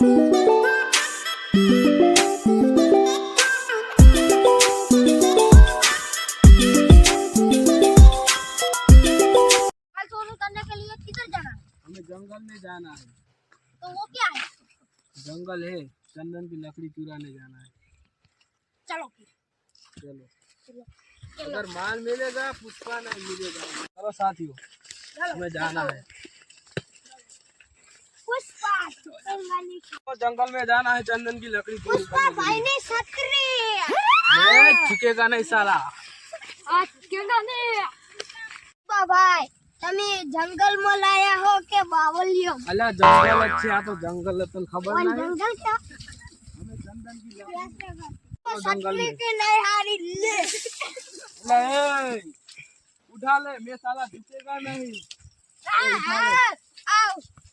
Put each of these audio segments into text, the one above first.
जंगल में जाना है। तो वो क्या है? जंगल है चंदन की लकड़ी चुराने जाना है। चलो फिर। चलो। अगर माल मिलेगा पुष्पा नहीं मिलेगा। चलो साथियों हमें जाना है पुष्पा चुकेंगानी तो जंगल में जाना है चंदन की लकड़ी चोरी पुष्पा करने के भाई लिए। ने छतरी ये झुकेगा नहीं साला आज चुकेगा नहीं पुष्पा भाई તમે જંગલમાં લાયા હો કે બાવલિયો અલ્યા જંગલ જ છે આ તો જંગલ તને ખબર પણ નહીં જંગલ છે અમે ચંદન की તો જંગલ છતરી में કે નહીં હારી લે ले उठा ले मैं साला झुकेगा नहीं આ, આ, આવ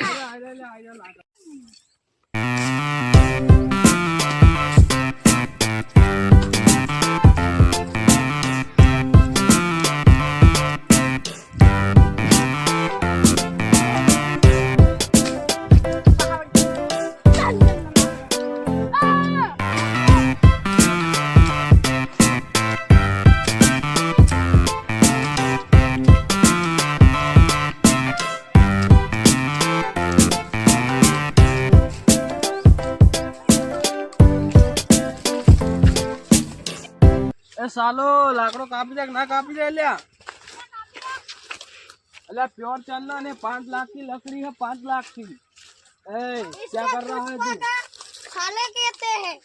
来了来了来了来。એ સાલો લાકડો કાપી દે કે ના કાપી દે લ્યા अल्लाह प्योर चंदन है पाँच लाख की लकड़ी है पाँच लाख की ए क्या कर रहा है तू खाने कहते हैं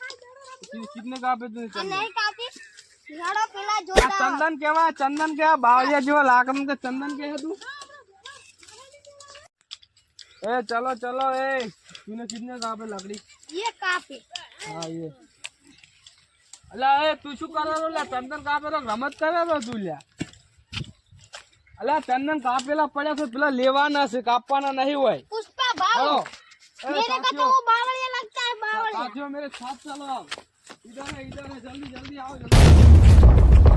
कि- कितने कापे तूने और चंदन नहीं काफी लड़ो पहला આ जोड़ा ચંદન કેવા ચંદન કેવા બાવળિયા જેવા લાકડું કે ચંદન કે તું ए चलो चलो ए तूने कितने कापे लकड़ी ये काफी हाँ ये અલા એ તું શું કરે રો લ્યા ચંદન કાપે તો રમત કરે રો તું લ્યા અલા ચંદન કાપેલા પડ્યા છે પેલા લેવાના છે કાપવાના નહીં હોય पुष्पा भाव चलो ए, मेरे को तो साथियों वो बावड़िया लगता है बावड़िया साथियों मेरे साथ चलो आप इधर है इधर है जल्दी जल्दी आओ जल्दी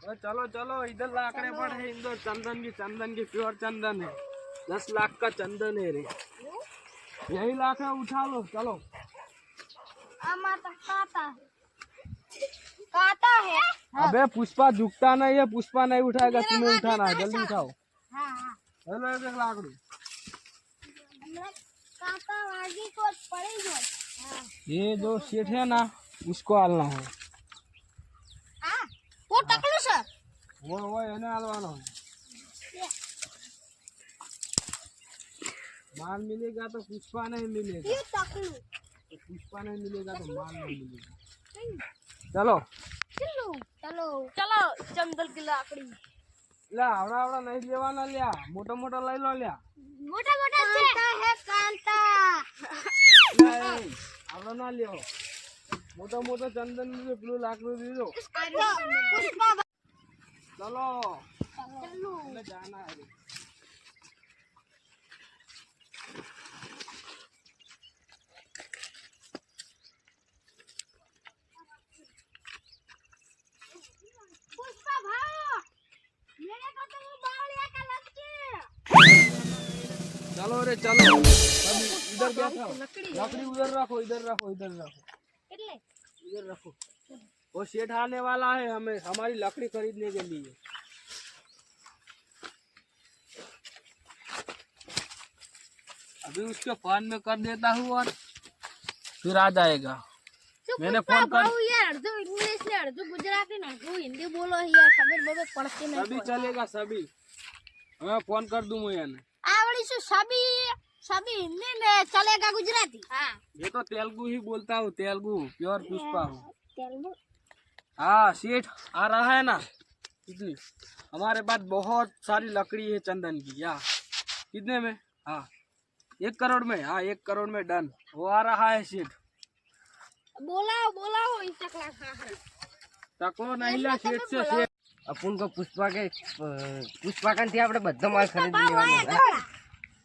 अरे चलो चलो इधर लाकड़े पड़े हैं इंदौर चंदन की चंदन की प्योर चंदन है दस लाख का चंदन है रे। यही लाख है उठा लो चलो। काता है। अबे पुष्पा झुकता नहीं है पुष्पा नहीं उठाएगा तुम्हें उठाना है जल्दी उठाओ। हेलो एक लाख रू ये जो सेठ है ना उसको आलना है। वो वो वो आलवाना है। माल मिलेगा तो पुष्पा नहीं मिलेगा ये टकलू तो पुष्पा नहीं मिलेगा तो माल नहीं मिलेगा चलो चलो चलो चलो जंगल की लाकड़ी લે આવડા આવડા નહીં લેવાના લ્યા મોટા મોટા લઈ લો લ્યા मोटा मोटा कांटा है कांटा લે, એ, આવડો ના લ્યો મોટો મોટો ચંદન લીધો પેલું લાકડું લીધો पुष्पा ચલો चलो એટલે જાના હે चलो रे चलो। इधर लकड़ी उधर रखो इधर रखो इधर रखो। इधर रखो। वो सेठ आने वाला है हमें हमारी लकड़ी खरीदने के लिए। अभी उसके फ़ोन में कर देता हूँ और फिर आ जाएगा। तो मैंने फ़ोन कर- इंग्लिश ने अर्धो गुजराती ने अर्धो हिंदी बोलो यार खबर बबर पड़ती नहीं सभी चलेगा सभी। मैं फ़ोन कर दूँ मैं यानी आवड़ी से सभी सभी हिंदी ने चलेगा गुजराती हाँ ये तो तेलुगु ही बोलता हूँ तेलुगु प्योर पुष्पा हूँ तेलुगु हाँ सेठ आ रहा है ना कितनी हमारे पास बहुत सारी लकड़ी है चंदन की या कितने में हाँ एक करोड़ में हाँ एक करोड़ में डन वो आ रहा है सेठ बोलाओ बोलाओ इस तक हाँ हाँ તકો નહીં લા શેઠ છે શેઠ અપુન કો પુષ્પા કે પુષ્પાકાંત થી આપણે બધો માલ ખરીદી લેવાનો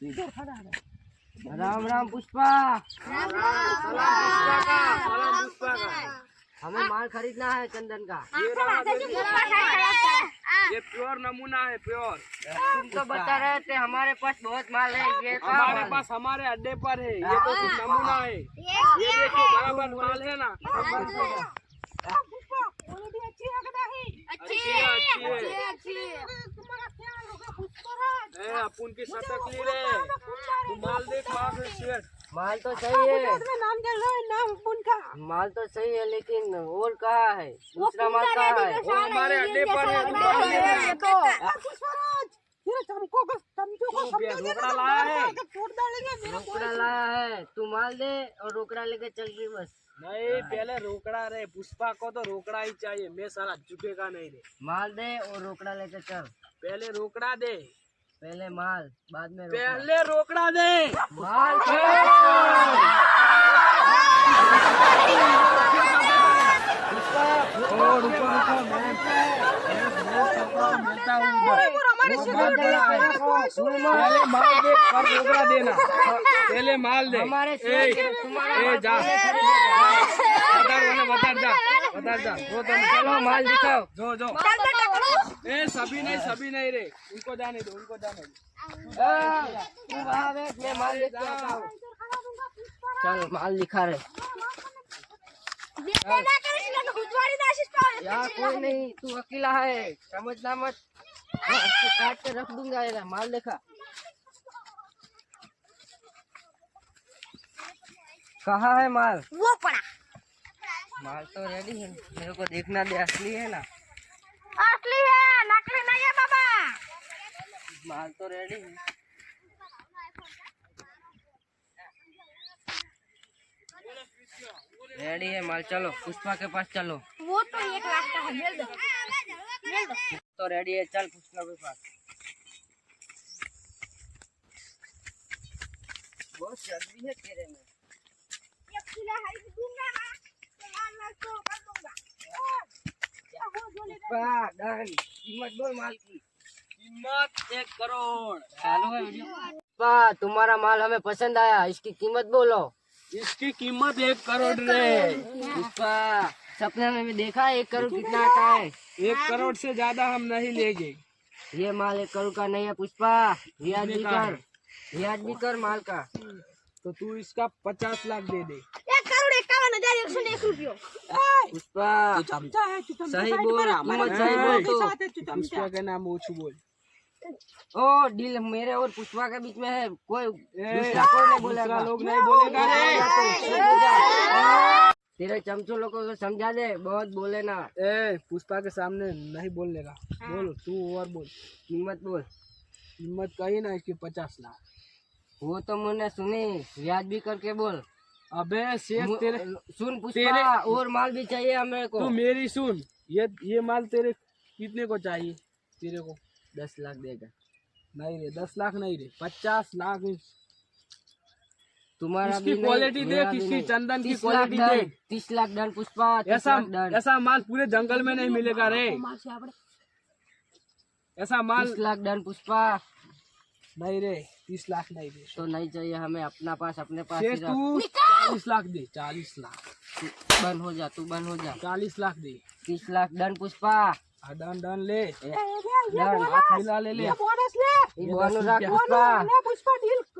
राम राम पुष्पा। हमें माल खरीदना है चंदन का। ये प्योर नमूना है प्योर। तुम तो बता रहे थे हमारे पास बहुत माल है ये तो हमारे पास हमारे अड्डे पर है ये हाँ। तो नमूना है। ये देखो बराबर माल है ना। अच्छी है है। ए, की शतक ली रे तू माल देख वहाँ से शेठ माल तो सही है। माल तो सही है लेकिन और कहाँ है? दूसरा माल कहाँ है? वो हमारे अड्डे पर है तू माल तू लाया है। रोकड़ा लाया है। तू माल दे और रोकड़ा लेके चल गई बस। नहीं पहले रोकड़ा रे पुष्पा को तो रोकड़ा ही चाहिए मैं साला झुकेगा नहीं रे माल दे और रोकड़ा लेके चल पहले रोकड़ा दे पहले माल बाद में रोकड़ा। पहले रोकड़ा दे माल ओ, रुको, रुको, मैं- मैं मिलता हूँ उधर। पहले माल दे पर रोकड़ा देना पहले माल दे हमारे ए, शेर के तुम्हारा ए, माल जा बता बोले बता जा बता जा जो तुम चलो माल दिखाओ जो जो ए सभी नहीं सभी नहीं रे उनको जाने दो उनको जाने दो तू वहाँ बैठ मैं माल देख के आता हूँ चल माल दिखा रहे यहाँ कोई नहीं तू अकेला है समझना मत हाँ, इसको काट के रख दूँगा ये माल देखा। कहाँ है माल? वो पड़ा। माल तो रेडी है। मेरे को देखना दे असली है ना? असली है नकली नहीं है बाबा। माल तो रेडी है। रेडी है माल चलो पुष्पा के पास चलो। वो तो एक लाख का है मिल दो। मिल दो। तो रेडी है चल पुष्पा के पास बहुत जल्दी है तेरे में। एक किलो है दूँगा ना तो तो कर दूँगा। क्या हो बोले पुष्पा डन। कीमत बोल माल की कीमत एक करोड़। चालू है वीडियो। पुष्पा तुम्हारा माल हमें पसंद आया इसकी कीमत बोलो। इसकी कीमत एक करोड़ रे। पुष्पा सपने में भी देखा है एक करोड़ कितना आता है? एक करोड़ से ज़्यादा हम नहीं लेंगे। ये माल एक करोड़ का नहीं है पुष्पा। रियाज भी कर रियाज भी कर माल का। तो तू इसका पचास लाख दे दे। एक करोड़ इक्यावन हज़ार एक सौ एक रुपये। पुष्पा। सही बोल सही बोल तो। पुष्पा के नाम ओछू बोल। ओ डील मेरे और पुष्पा के बीच में है। कोई दूसरा कोई नहीं बोलेगा। लोग नहीं बोलेगा रे। तेरे चमचो लोगों को समझा दे बहुत बोले ना। ए पुष्पा के सामने नहीं बोलने का हाँ। बोल तू और बोल। कीमत बोल। कीमत कही ना इसकी पचास लाख। वो तो मैंने सुनी याद भी करके बोल। अबे शेख तेरे सुन पुष्पा तेरे- और माल भी चाहिए हमें को। तू मेरी सुन। ये ये माल तेरे कितने को चाहिए? तेरे को दस लाख देगा। नहीं रे दस लाख नहीं रे। पचास लाख तुम्हारा इसकी क्वालिटी देख, इसकी चंदन की क्वालिटी देख। तीस लाख डन पुष्पा ऐसा ऐसा माल पूरे जंगल में नहीं मिलेगा रे। ऐसा माल तीस लाख डन पुष्पा। नहीं रे तीस लाख नहीं रे। तो नहीं चाहिए हमें अपना पास अपने पास तू चालीस लाख दे चालीस लाख। बंद हो जा तू बंद हो जा। चालीस लाख दे। तीस लाख डन पुष्पा। हाँ, डन डन ले डन हाथ मिला ले ले ये बोनस रख पुष्पा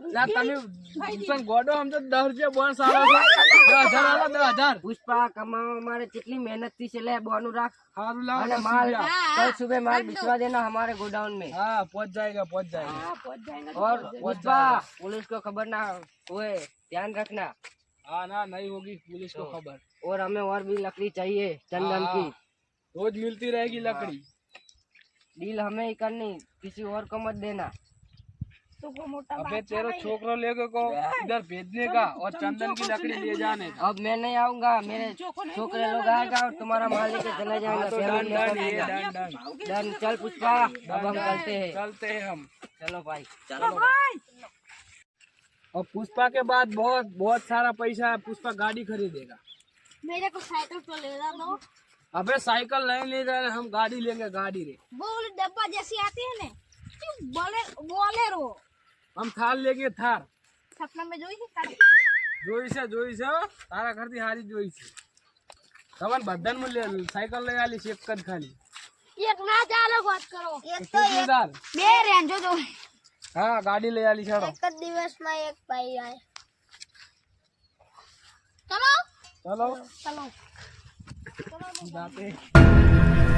ला તમે ગોડો આમ તો દસ રૂપિયા બોનસ આવે છે દસ હજાર આલો, દસ હજાર પુષ્પા કમાવા મારે કેટલી મહેનત થી છે લે બોનું રાખ સારું લાવો અને દસ माल રૂપિયા. कल सुबह माल भिजवा देना हमारे गोडाउन में हाँ पहुंच जाएगा पहुंच जाएगा और पुष्पा पुलिस को खबर ना हुए ध्यान रखना हाँ ना नहीं होगी पुलिस को खबर और हमें और भी लकड़ी चाहिए चंदन हाँ, की रोज मिलती रहेगी लकड़ी डील हमें ही करनी किसी और को मत देना अबे तेरा छोकरा लेके को इधर भेजने का और चंदन की लकड़ी ले जाने का अब मैं नहीं आऊँगा मेरे छोकरे लोग आएगा और तुम्हारा माल लेके चले जाएँगे तो डन डन। डन चल पुष्पा अब हम चलते हैं चलते हैं हम चलो भाई चलो भाई और पुष्पा के बाद बहुत बहुत सारा पैसा है पुष्पा गाड़ी खरीदेगा मेरे को साइकिल तो ले दो अबे साइकिल नहीं ले रहे हम गाड़ी लेंगे गाड़ी रे। वो डब्बा जैसी आती है ना बोले बोले रो हम थार लेंगे थार। सपना में जोई से जोई से जोई से तारा घर करती हारी जोई से। तमन बदन में ले साइकिल ले आली चेक कर खाली। एक ना जाले बात करो। एक तो एक। मैं रेंजो जो हाँ गाड़ी ले आली छोड़ो एक तो दिवस में एक भाई आए। चलो। चलो। चलो। Dati.